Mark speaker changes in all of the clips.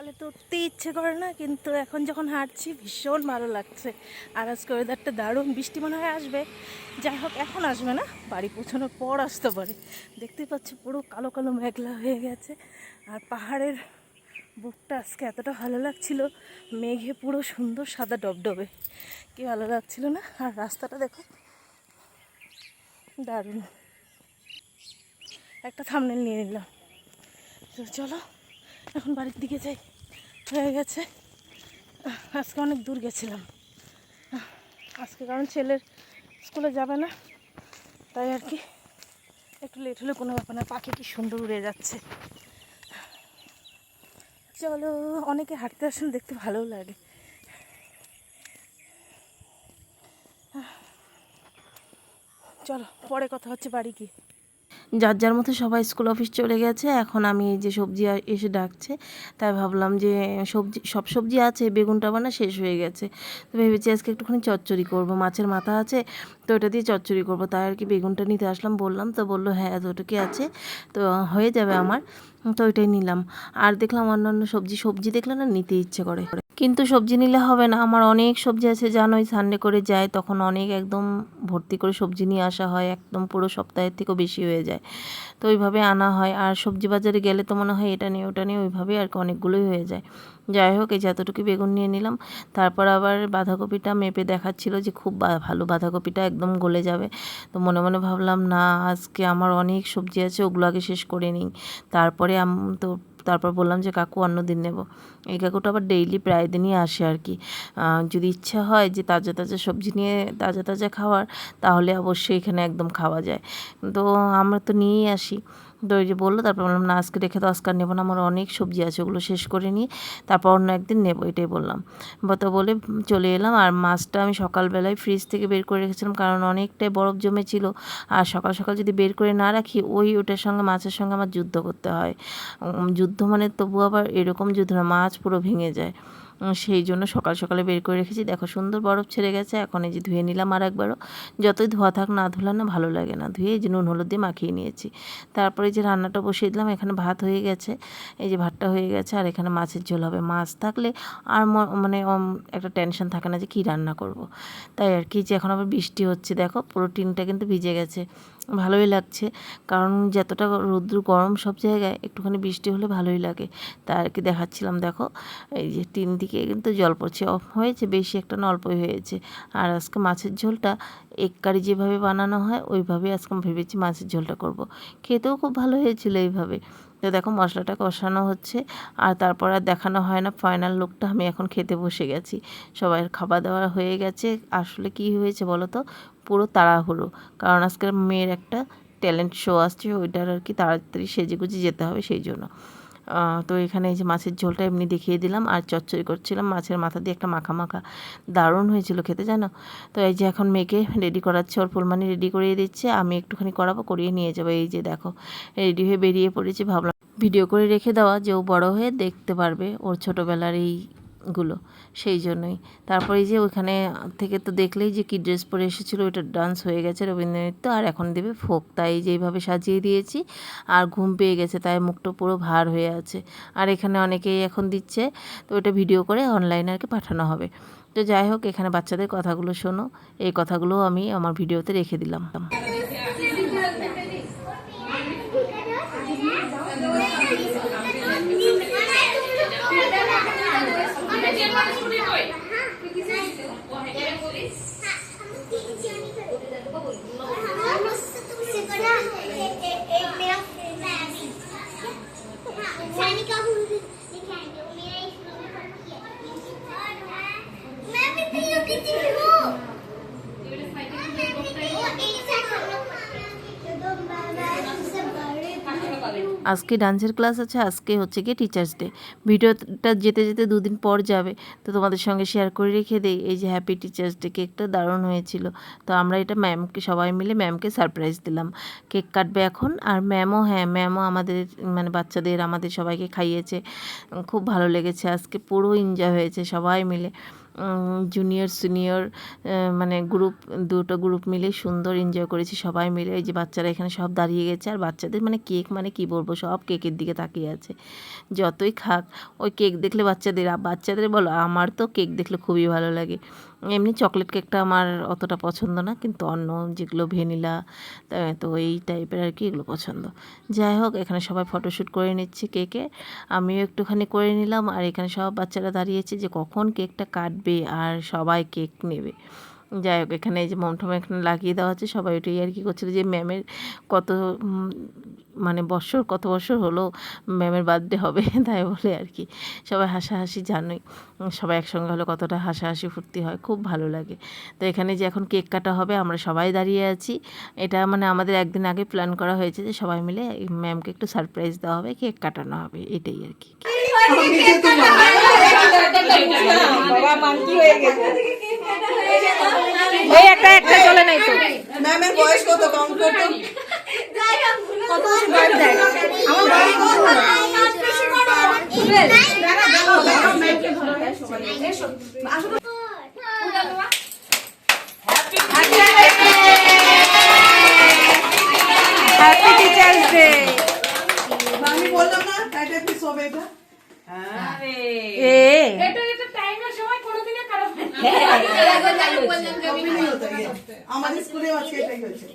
Speaker 1: সকালে তো উঠতে ইচ্ছে করে না, কিন্তু এখন যখন হাঁটছি ভীষণ ভালো লাগছে। আর আজকে ওয়েদারটা দারুণ, বৃষ্টি মনে হয় আসবে। যাই হোক, এখন আসবে না, বাড়ি পৌঁছানোর পর আসতে পারে। দেখতে পাচ্ছি পুরো কালো কালো মেঘলা হয়ে গেছে। আর পাহাড়ের বুকটা আজকে এতটা ভালো লাগছিল, মেঘে পুরো সুন্দর সাদা ডবডবে। কি ভালো লাগছিল না? আর রাস্তাটা দেখো, দারুণ। একটা থামনেল নিয়ে নিলাম। তো চলো, এখন বাড়ির দিকে যাই। হয়ে গেছে। আজকে অনেক দূর গেছিলাম। আজকে কারণ ছেলের স্কুলে যাবে না, তাই আর কি। একটু লেট হলে কোনো ব্যাপার না, পাখি কি সুন্দর উড়ে যাচ্ছে। চলো, অনেকে হাঁটতে আসেন দেখতে ভালোও লাগে। চলো, পরে কথা হচ্ছে বাড়ি গিয়ে। যার যার মতো সবাই স্কুল অফিস চলে গেছে, এখন আমি যে সবজি এসে ডাকছে, তাই ভাবলাম যে সবজি, সব সবজি আছে, বেগুনটা বানা শেষ হয়ে গেছে। তো ভেবেছি আজকে একটুখানি চচ্চড়ি করব, মাছের মাথা আছে, তো ওটা দিয়ে চচ্চড়ি করব, তাই আর কি বেগুনটা নিতে আসলাম, বললাম তো, বলল হ্যাঁ এতটুকু আছে, তো হয়ে যাবে আমার, তো ওইটাই নিলাম। আর দেখলাম অন্যান্য সবজি সবজি দেখলে না নিতে ইচ্ছে করে। কিন্তু সবজি নিলে হবে না। আমার অনেক সবজি আছে, জানোই সানডে করে যায়, তখন অনেক একদম ভর্তি করে সবজি নিয়ে আসা হয়, একদম পুরো সপ্তাহের থেকেও বেশি হয়ে যায়। তো ওইভাবে আনা হয়, আর সবজি বাজারে গেলে তো মনে হয় এটা নিয়ে, ওটা নিয়ে, ওইভাবেই আর কি অনেকগুলোই হয়ে যায়। যাই হোক, এই যতটুকু বেগুন নিয়ে নিলাম। তারপর আবার বাঁধাকপিটা মেপে দেখাচ্ছিল যে খুব ভালো বাঁধাকপিটা একদম গলে যাবে। তো মনে মনে ভাবলাম, না, আজকে আমার অনেক সবজি আছে, ওগুলো আগে শেষ করে নিই। তারপরে আম, তো তারপর বললাম যে, কাকু, অন্য দিন নেব। এই কাকুটা আবার ডেইলি প্রায় দিনই আসে আর কি। যদি ইচ্ছা হয় যে, তাজা তাজা সবজি নিয়ে তাজা তাজা খাওয়ার, তাহলে অবশ্যই এখানে একদম খাওয়া যায়। তো আমরা তো নিয়েই আসি। ওই যে বলল, তারপর বললাম, না, আজকে রেখে তো আজকাল নেব না, আমার অনেক সবজি আছে, ওগুলো শেষ করে নিয়ে তারপর অন্য একদিন নেব, এটাই বললাম। তো বলে চলে এলাম, আর মাছটা আমি সকালবেলায় ফ্রিজ থেকে বের করে রেখেছিলাম, কারণ অনেকটাই বরফ জমেছিল। আর সকাল সকাল যদি বের করে না রাখি, ওই ওটার সঙ্গে, মাছের সঙ্গে আমার যুদ্ধ করতে হয়। যুদ্ধ মানে তবু আবার এরকম যুদ্ধ না, মাছ পুরো ভেঙে যায়। সেই জন্য সকাল সকালে বের করে রেখেছি। দেখো, সুন্দর বরফ ছেড়ে গেছে। এখন এই যে ধুয়ে নিলাম আর একবারও যতই ধোয়া থাক না ধুলা না, ভালো লাগে না। ধুয়ে এই যে নুন হলুদ দিয়ে মাখিয়ে নিয়েছি। তারপরে এই যে রান্নাটা বসিয়ে দিলাম, এখানে ভাত হয়ে গেছে। এই যে ভাতটা হয়ে গেছে, আর এখানে মাছের ঝোল হবে। মাছ থাকলে আর মানে একটা টেনশন থাকে না যে কী রান্না করব। তাই আর কি, যে এখন আবার বৃষ্টি হচ্ছে। দেখো, পুরো টিনটা কিন্তু ভিজে গেছে। ভালোই লাগছে। কারণ যতটা রৌদ্র গরম সব জায়গায়, একটুখানি বৃষ্টি হলে ভালোই লাগে। তা আর কি দেখাচ্ছিলাম, দেখো। এই যে তিন দিকে কিন্তু জল পড়ছে। অফ হয়েছে, বেশি একটা অল্পই হয়েছে। আর আজকে মাছের ঝোলটা এক কারি যেভাবে বানানো হয়, ওইভাবে আজকে আমি ভেবেছি মাছের ঝোলটা করব। খেতেও খুব ভালো হয়েছিল এইভাবে। তো দেখো, মশলাটা কষানো হচ্ছে। আর তারপর আর দেখানো হয় না ফাইনাল লুকটা আমি এখন খেতে বসে গেছি। সবাই খাওয়া দাওয়া হয়ে গেছে। আসলে কি হয়েছে বলো তো? পুরো তাড়াহুড়ো। কারণ আজকে মেয়ের একটা ট্যালেন্ট শো আসছে, ওইটার আর কি তাড়াতাড়ি সেজে গুজে যেতে হবে সেই জন্য। তো এখানে এই যে মাছের ঝোলটা এমনি দেখিয়ে দিলাম আর চচ্চড়ি করছিলাম। মাছের মাথা দিয়ে একটা মাখা মাখা দারুণ হয়েছিল খেতে, জানো? তো এই যে এখন মেয়েকে রেডি করাচ্ছে, ওর ফুলমানি রেডি করিয়ে দিচ্ছে। আমি একটুখানি করাবো, করিয়ে নিয়ে যাব। এই যে দেখো রেডি হয়ে বেরিয়ে পড়েছি। ভাবলাম ভিডিও করে রেখে দেওয়া যে ও বড় হয়ে দেখতে পারবে। ওর ছোটোবেলার এইগুলো সেই জন্যই। তারপরে যে ওইখানে থেকে তো দেখলেই যে কি ড্রেস পরে এসেছিল, ওইটা ডান্স হয়ে গেছে রবীন্দ্রনৃত্য, আর এখন দেবে ফোক। তাই যেইভাবে সাজিয়ে দিয়েছি, আর ঘুম পেয়ে গেছে, তাই মুখটা পুরো ভার হয়ে আছে। আর এখানে অনেকেই এখন দিচ্ছে, তো ওটা ভিডিও করে অনলাইনে আর কি পাঠানো হবে। তো যাই হোক, এখানে বাচ্চাদের কথাগুলো শোনো, এই কথাগুলো আমি আমার ভিডিওতে রেখে দিলাম। আজকে ডান্সের ক্লাস আছে, আজকে হচ্ছে গিয়ে টিচার্স ডে ভিডিওটা যেতে যেতে দুদিন পর যাবে, তো তোমাদের সঙ্গে শেয়ার করে রেখে দেই, এই যে হ্যাপি টিচার্স ডে কেকটা দারুণ হয়েছিল। তো আমরা এটা ম্যামকে সবাই মিলে ম্যামকে সারপ্রাইজ দিলাম। কেক কাটবে এখন, আর ম্যামও হ্যাঁ ম্যামও আমাদের মানে বাচ্চাদের, আমাদের সবাইকে খাইয়েছে। খুব ভালো লেগেছে, আজকে পুরো এনজয় হয়েছে সবাই মিলে। জুনিয়র, সিনিয়র মানে গ্রুপ দুটো গ্রুপ মিলে সুন্দর এনজয় করেছি। সবাই মিলে এই যে বাচ্চারা এখানে সব দাঁড়িয়ে গেছে। আর বাচ্চাদের মানে কেক মানে কি বলব? সব কেকের দিকে তাকিয়ে আছে। যতই খাক, ওই কেক দেখলে বাচ্চাদের বাচ্চাদের বলো, আমার তো কেক দেখলে খুবই ভালো লাগে। এমনি চকলেট কেকটা আমার অতটা পছন্দ না, কিন্তু অন্য যেগুলো ভ্যানিলা, তো এই টাইপের আর কি এগুলো পছন্দ। যাই হোক, এখানে সবাই ফটোশ্যুট করে নিচ্ছে কেকে আমিও একটুখানি করে নিলাম, আর এখানে সব বাচ্চারা দাঁড়িয়েছে যে কখন কেকটা কাটবে আর সবাই কেক নেবে। যাই হোক এখানে এই যে মমঠম এখানে লাগিয়ে দেওয়া হচ্ছে সবাই ওটাই আর কি করছিল যে ম্যামের কত মানে বছর কত বছর হলো ম্যামের বার্থডে হবে তাই বলে আর কি। সবাই হাসাহাসি জানোই সবাই একসঙ্গে হলে কতটা হাসাহাসি ফুর্তি হয় খুব ভালো লাগে। তো এখানে যে এখন কেক কাটা হবে আমরা সবাই দাঁড়িয়ে আছি। এটা মানে আমাদের একদিন আগে প্ল্যান করা হয়েছে যে সবাই মিলে এই ম্যামকে একটু সারপ্রাইজ দেওয়া হবে কেক কাটানো হবে এটাই আর কি।
Speaker 2: বাবা হয়ে গেছে।
Speaker 1: ওই একটা একটা চলে নাই তো।
Speaker 2: ম্যামের বয়স কত? কাউন্ট করতো?
Speaker 3: কত বয়স দেখ আমার বয়স কত
Speaker 1: হ্যাপি টিচার্স ডে
Speaker 2: আমি বললাম না টাইটার পিস হবে এটা
Speaker 1: এ
Speaker 2: আমাদের স্কুলে আজকে এটাই হয়েছে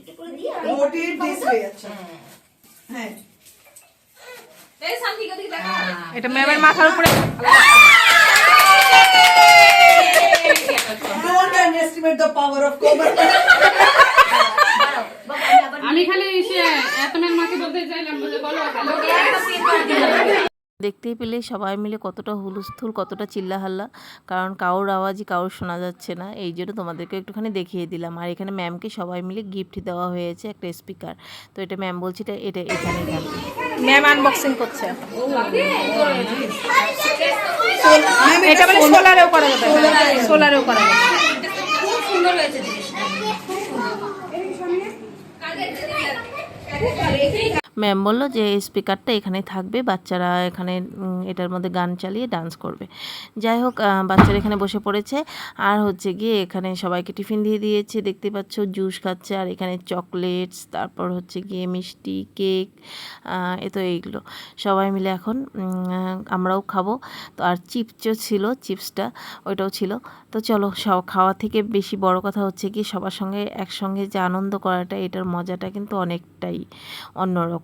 Speaker 2: রোটির ডিস হয়ে যাচ্ছে হ্যাঁ
Speaker 1: এটা ম্যামের মাথার উপরে
Speaker 2: পাওয়ার অফ কভার
Speaker 1: দেখতেই পেলে সবাই মিলে কতটা হুলস্থুল কতটা চিল্লাহাল্লা। কারণ কারোর আওয়াজই কারোর শোনা যাচ্ছে না। এই জন্য তোমাদেরকে একটুখানি দেখিয়ে দিলাম। আর এখানে ম্যামকে সবাই মিলে গিফট দেওয়া হয়েছে একটা স্পিকার তো এটা ম্যাম বলছে এটা এটা থাকবে
Speaker 4: ম্যাম আনবক্সিং করছে।
Speaker 2: এটা
Speaker 4: এটা মানে সোলারেও করা যাবে। সোলারেও করা যাবে।
Speaker 1: ম্যাম বলল যে স্পিকারটা এখানে থাকবে, বাচ্চারা এখানে এটার মধ্যে গান চালিয়ে ডান্স করবে। যাই হোক বাচ্চারা এখানে বসে পড়েছে। আর হচ্ছে গিয়ে এখানে সবাইকে টিফিন দিয়ে দিয়েছে, দেখতে পাচ্ছ, জুস খাচ্ছে, আর এখানে চকলেটস তারপর হচ্ছে গিয়ে মিষ্টি কেক এ তো এইগুলো। সবাই মিলে এখন আমরাও খাব। তো আর চিপসও ছিল চিপসটা ওইটাও ছিল। তো চলো, সব খাওয়া থেকে বেশি বড় কথা হচ্ছে কি সবার সঙ্গে একসঙ্গে যে আনন্দ করাটা, এটার মজাটা কিন্তু অনেকটাই অন্যরকম।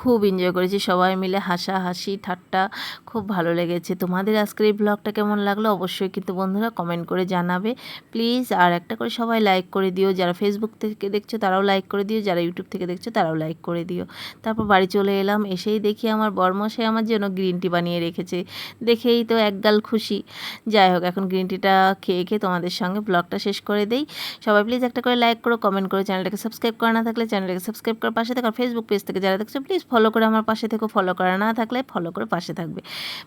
Speaker 1: খুব এনজয় করেছি। সবাই মিলে হাসা হাসি ঠাট্টা, খুব ভালো লেগেছে। তোমাদের আজকের এই ব্লগটা কেমন লাগল অবশ্যই কিন্তু বন্ধুরা কমেন্ট করে জানাবে। প্লিজ আর একটা করে সবাই লাইক করে দিও। যারা ফেসবুক থেকে দেখছ তারাও লাইক করে দিও। যারা ইউটিউব থেকে দেখছ তারাও লাইক করে দিও। তারপর বাড়ি চলে এলাম। এসেই দেখি আমার বরমশাই আমার জন্য গ্রিন টি বানিয়ে রেখেছে। দেখেই তো একগাল খুশি। যাই হোক, এখন গ্রিন টিটা খেয়ে খেয়ে তোমাদের সঙ্গে ব্লগটা শেষ করে দেই। সবাই প্লিজ একটা করে লাইক করো কমেন্ট করো চ্যানেলটাকে সাবস্ক্রাইব করা না থাকলে চ্যানেলটাকে সাবস্ক্রাইব করার পাশে থাকার ফেসবুক পেজ থেকে যারা দেখছ প্লিজ ফলো করে আমার পাশে থেকো ফলো করা না থাকলে ফলো করে পাশে থাকবে।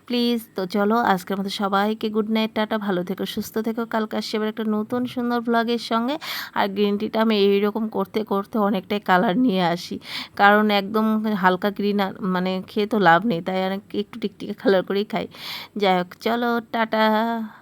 Speaker 1: প্লিজ তো চলো, আজকের মতো সবাইকে গুড নাইট টাটা, ভালো থেকো, সুস্থ থেকো। কালকে আসছে এবার একটা নতুন সুন্দর ব্লগের সঙ্গে। আর গ্রিন টিটা আমি এইরকম করতে করতে অনেকটাই কালার নিয়ে আসি। কারণ একদম হালকা গ্রিন মানে খেয়ে তো লাভ নেই, তাই আর একটু টিকটিকা কালার করেই খাই। যাই হোক, চলো, টাটা।